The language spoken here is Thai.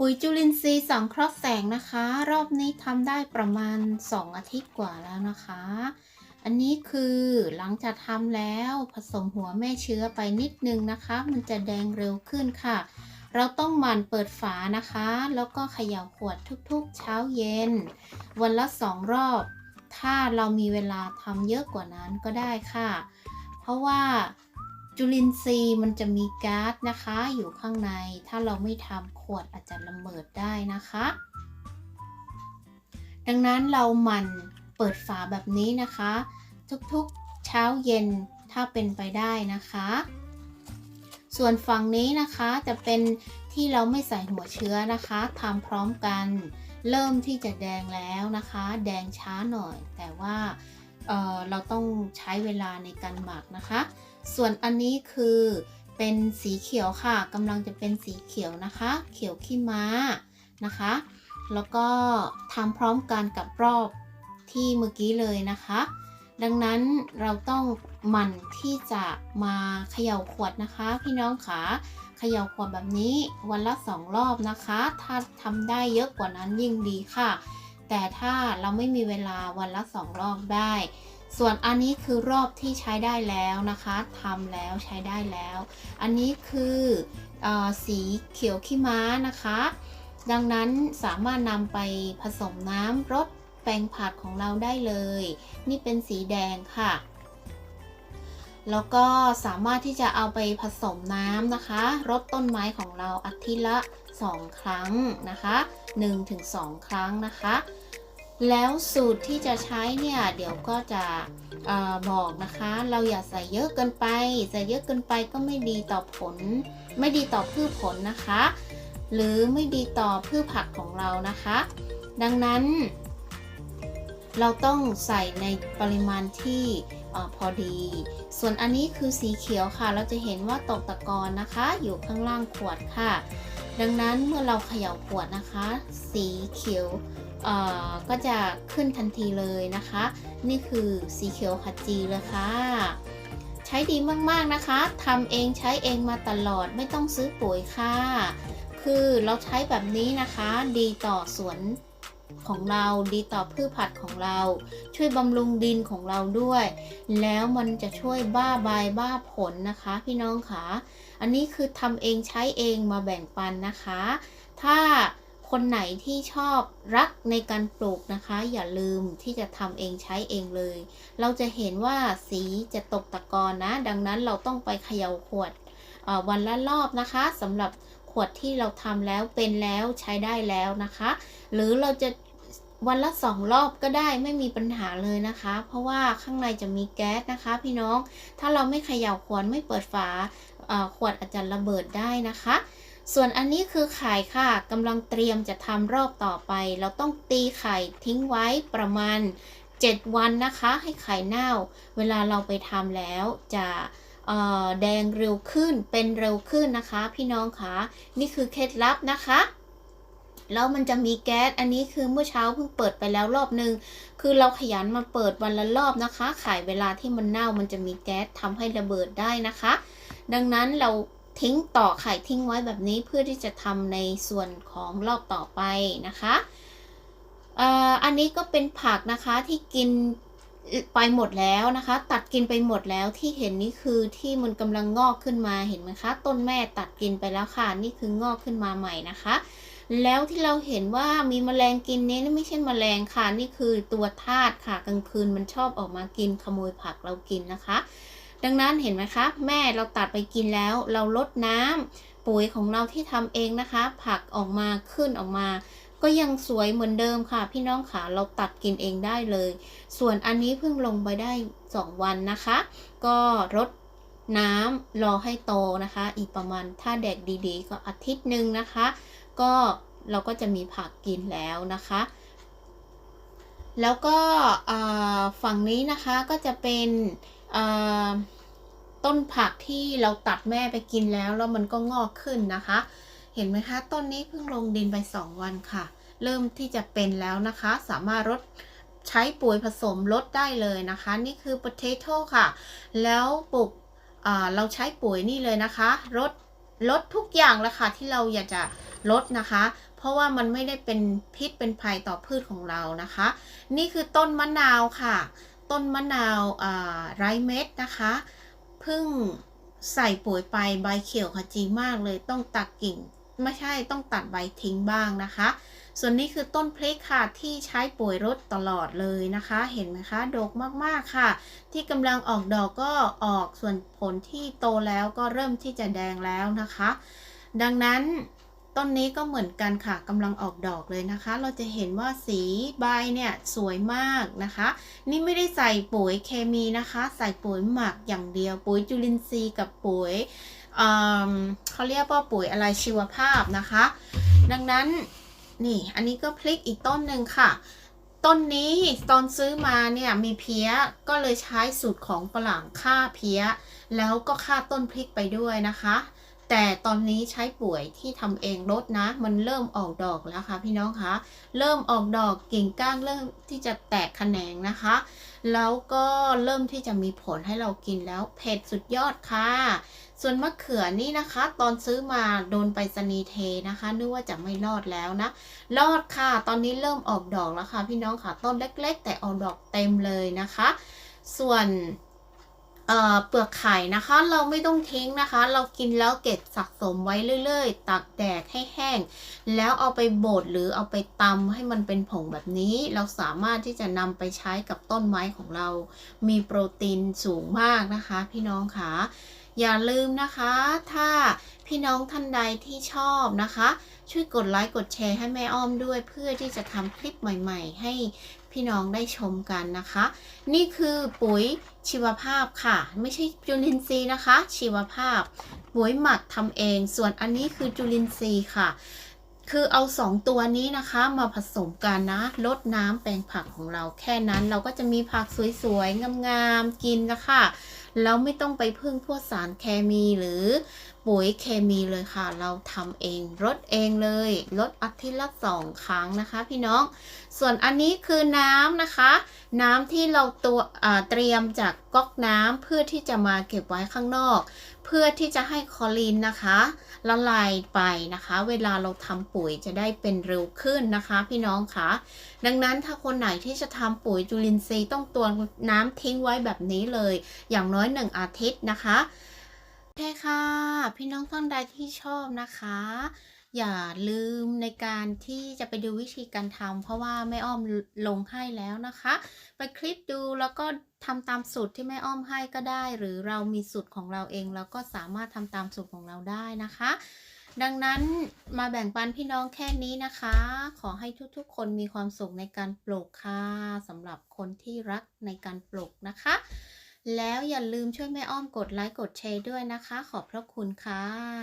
ปุ๋ยจุลินทรีย์สังเคราะห์แสงนะคะ รอบนี้ทำได้ประมาณ 2 อาทิตย์กว่าแล้วนะคะ อันนี้คือหลังจากทำแล้วผสมหัวแม่เชื้อไปนิดนึงนะคะ มันจะแดงเร็วขึ้นค่ะ เราต้องหมั่นเปิดฝานะคะ แล้วก็เขย่าขวดทุกๆ เช้าเย็น วันละสองรอบ ถ้าเรามีเวลาทำเยอะกว่านั้นก็ได้ค่ะ เพราะว่า จุลินทรีย์มันจะมีก๊าซนะคะ อยู่ข้างใน ถ้าเราไม่ทำขวดอาจจะระเบิดได้นะคะ ดังนั้นเราหมั่นเปิดฝาแบบนี้นะคะ ทุกๆเช้าเย็นถ้าเป็นไปได้นะคะ ส่วนฝั่งนี้นะคะจะเป็นที่เราไม่ใส่หัวเชื้อนะคะทำพร้อมกัน เริ่มที่จะแดงแล้วนะคะ แดงช้าหน่อย แต่ว่าเเราต้องใช้เวลาในการหมักนะคะ ส่วนอันนี้คือเป็นสีเขียวค่ะกำลังจะเป็นสีเขียวนะคะ เขียวขี้ม้านะคะ แล้วก็ทำพร้อมกันกับรอบที่เมื่อกี้เลยนะคะ ดังนั้นเราต้องหมั่นที่จะมาเขย่าขวดนะคะ พี่น้องขาเขย่าขวดแบบนี้วันละสองรอบนะคะ ถ้าทำได้เยอะกว่านั้นยิ่งดีค่ะ แต่ถ้าเราไม่มีเวลาวันละสองรอบได้ ส่วนอันนี้คือรอบที่ใช้ได้แล้วนะคะทำแล้วใช้ได้แล้ว อันนี้คือออสีเขียวขี้ม้านะคะ ดังนั้นสามารถนำไปผสมน้ำรดแปลงผักของเราได้เลย นี่เป็นสีแดงค่ะ แล้วก็สามารถที่จะเอาไปผสมน้ำนะคะรดต้นไม้ของเราอาทิตย์ละ 2 ครั้งนะคะ 1-2 ครั้งนะคะ แล้วสูตรที่จะใช้เนี่ยเดี๋ยวก็จะอบอกนะคะ เราอย่าใส่เยอะเกินไป ใส่เยอะเกินไปก็ไม่ดีต่อผล ไม่ดีต่อพืชผลนะคะ หรือไม่ดีต่อพืชผักของเรานะคะ ดังนั้น เราต้องใส่ในปริมาณที่อพอดี ส่วนอันนี้คือสีเขียวค่ะ เราจะเห็นว่าตกตะกอนนะคะ อยู่ข้างล่างขวดค่ะ ดังนั้นเมื่อเราเขย่าขวดนะคะ สีเขียว ก็จะขึ้นทันทีเลยนะคะ นี่คือสีเขียวขจีเลยค่ะ ใช้ดีมากๆนะคะทำเองใช้เองมาตลอดไม่ต้องซื้อปุ๋ยค่ะ คือเราใช้แบบนี้นะคะ ดีต่อสวนของเราดีต่อพืชผักของเรา ช่วยบำรุงดินของเราด้วย แล้วมันจะช่วยบ้าใบบ้าผลนะคะ พี่น้องคะอันนี้คือทำเองใช้เองมาแบ่งปันนะคะ ถ้า คนไหนที่ชอบรักในการปลูกนะคะ อย่าลืมที่จะทำเองใช้เองเลย เราจะเห็นว่าสีจะตกตะกอนนะ ดังนั้นเราต้องไปเขย่าขวดวันละรอบนะคะสำหรับขวดที่เราทำแล้วเป็นแล้วใช้ได้แล้วนะคะ หรือเราจะวันละสองรอบก็ได้ไม่มีปัญหาเลยนะคะ เพราะว่าข้างในจะมีแก๊สนะคะ พี่น้องถ้าเราไม่เขย่าขวดไม่เปิดฝาขวดอาจจะระเบิดได้นะคะ ส่วนอันนี้คือไข่ค่ะกำลังเตรียมจะทำรอบต่อไป เราต้องตีไข่ทิ้งไว้ประมาณ 7 วันนะคะ ให้ไข่เน่า เวลาเราไปทำแล้วจะแดงเร็วขึ้นเป็นเร็วขึ้นนะคะ พี่น้องคะนี่คือเคล็ดลับนะคะแล้วมันจะมีแก๊ส อันนี้คือเมื่อเช้าเพิ่งเปิดไปแล้วรอบนึง คือเราขยันมาเปิดวันละรอบนะคะ ขายเวลาที่มันเน่ามันจะมีแก๊สทำให้ระเบิดได้นะคะ ดังนั้นเรา ทิ้งต่อไข่ทิ้งไว้แบบนี้เพื่อที่จะทำในส่วนของรอบต่อไปนะคะอ่ออันนี้ก็เป็นผักนะคะที่กินไปหมดแล้วนะคะ ตัดกินไปหมดแล้วที่เห็นนี่คือที่มันกำลังงอกขึ้นมาเห็นไหมคะ ต้นแม่ตัดกินไปแล้วค่ะนี่คืองอกขึ้นมาใหม่นะคะ แล้วที่เราเห็นว่ามีแมลงกินนี่ไม่ใช่แมลงค่ะนี่คือตัวทาสค่ะกลางคืนมันชอบออกมากินขโมยผักเรากินนะคะ ดังนั้นเห็นไหมคะแม่เราตัดไปกินแล้ว เราลดน้ำปุ๋ยของเราที่ทำเองนะคะ ผักออกมาขึ้นออกมา ก็ยังสวยเหมือนเดิมค่ะ พี่น้องค่ะเราตัดกินเองได้เลย ส่วนอันนี้เพิ่งลงไปได้ 2 วันนะคะ ก็รดน้ำรอให้โตนะคะ อีกประมาณถ้าแดดดีๆ ก็อาทิตย์หนึ่งนะคะ ก็เราก็จะมีผักกินแล้วนะคะ แล้วก็ฝั่งนี้นะคะก็จะเป็นอ ต้นผักที่เราตัดแม่ไปกินแล้วแล้วมันก็งอกขึ้นนะคะ เห็นไหมคะ ต้นนี้เพิ่งลงดินไป 2 วันค่ะ เริ่มที่จะเป็นแล้วนะคะ สามารถรดใช้ปุ๋ยผสมลดได้เลยนะคะ นี่คือ potato ค่ะ แล้วปลูกเราใช้ปุ๋ยนี่เลยนะคะลดลดทุกอย่างแล้วค่ะที่เราอยากจะลดนะคะ เพราะว่ามันไม่ได้เป็นพิษเป็นภัยต่อพืชของเรานะคะ นี่คือต้นมะนาวค่ะ ต้นมะนาวไร้เม็ดนะคะ เพิ่งใส่ปุ๋ยไปใบเขียวขจีมากเลยต้องตัดกิ่ง ไม่ใช่ต้องตัดใบทิ้งบ้างนะคะ ส่วนนี้คือต้นพริกค่ะที่ใช้ปุ๋ยรดตลอดเลยนะคะ เห็นไหมคะดกมากๆค่ะ ที่กำลังออกดอกก็ออกส่วนผลที่โตแล้วก็เริ่มที่จะแดงแล้วนะคะ ดังนั้น ต้นนี้ก็เหมือนกันค่ะกำลังออกดอกเลยนะคะ เราจะเห็นว่าสีใบเนี่ยสวยมากนะคะ นี่ไม่ได้ใส่ปุ๋ยเคมีนะคะ ใส่ปุ๋ยหมักอย่างเดียว ปุ๋ยจุลินทรีย์กับปุ๋ยเเขาเรียกว่าปุ๋ยอะไรชีวภาพนะคะ ดังนั้นนี่อันนี้ก็พลิกอีกต้นหนึ่งค่ะต้นนี้ตอนซื้อมาเนี่ยมีเพี้ยก็เลยใช้สูตรของฝรั่งฆ่าเพี้ย แล้วก็ฆ่าต้นพริกไปด้วยนะคะ แต่ตอนนี้ใช้ปุ๋ยที่ทำเองลดนะ มันเริ่มออกดอกแล้วค่ะพี่น้องคะ เริ่มออกดอกกิ่งก้านเริ่มที่จะแตกแขนงนะคะ แล้วก็เริ่มที่จะมีผลให้เรากินแล้วเผ็ดสุดยอดค่ะ ส่วนมะเขือนี่นะคะ ตอนซื้อมาโดนไปรษณีเทนะคะนึกว่าจะไม่รอดแล้วนะ รอดค่ะ ตอนนี้เริ่มออกดอกแล้วค่ะ พี่น้องค่ะต้นเล็ก ๆ แต่ออกดอกเต็มเลยนะคะ ส่วน เปลือกไข่นะคะ เราไม่ต้องทิ้งนะคะ เรากินแล้วเก็บสะสมไว้เรื่อยๆตักแดดให้แห้ง แล้วเอาไปบดหรือเอาไปตำให้มันเป็นผงแบบนี้ เราสามารถที่จะนำไปใช้กับต้นไม้ของเรา มีโปรตีนสูงมากนะคะ พี่น้องคะอย่าลืมนะคะ ถ้าพี่น้องท่านใดที่ชอบนะคะ ช่วยกดไลค์กดแชร์ให้แม่อ้อมด้วย เพื่อที่จะทำคลิปใหม่ ๆ ให้ พี่น้องได้ชมกันนะคะ นี่คือปุ๋ยชีวภาพค่ะ ไม่ใช่จุลินทรีย์นะคะ ชีวภาพ ปุ๋ยหมักทำเอง ส่วนอันนี้คือจุลินทรีย์ค่ะ คือเอาสองตัวนี้นะคะมาผสมกันนะลดน้ำแปลงผักของเราแค่นั้นเราก็จะมีผักสวยๆงามๆกินนะคะ แล้วไม่ต้องไปพึ่งพวกสารเคมีหรือปุ๋ยเคมีเลยค่ะ เราทำเองรดเองเลยลดอาทิตย์ละสองครั้งนะคะ พี่น้อง ส่วนอันนี้คือน้ำนะคะ น้ำที่เราตัวเตรียมจากก๊อกน้ำเพื่อที่จะมาเก็บไว้ข้างนอก เพื่อที่จะให้คอลินนะคะละลายไปนะคะ เวลาเราทำปุ๋ยจะได้เป็นเร็วขึ้นนะคะ พี่น้องคะดังนั้นถ้าคนไหนที่จะทำปุ๋ยจุลินทรีย์ต้องตวงน้ำทิ้งไว้แบบนี้เลย อย่างน้อยหนึ่งอาทิตย์นะคะโอเคค่ะ พี่น้องท่านใดที่ชอบนะคะ อย่าลืมในการที่จะไปดูวิธีการทำเพราะว่าแม่อ้อมลงให้แล้วนะคะ ไปคลิกดูแล้วก็ทำตามสูตรที่แม่อ้อมให้ก็ได้ หรือเรามีสูตรของเราเองเราก็สามารถทำตามสูตรของเราได้นะคะ ดังนั้นมาแบ่งปันพี่น้องแค่นี้นะคะ ขอให้ทุกๆ คนมีความสุขในการปลูกค่ะสำหรับคนที่รักในการปลูกนะคะ แล้วอย่าลืมช่วยแม่อ้อมกดไลค์กดแชร์ด้วยนะคะ ขอบพระคุณค่ะ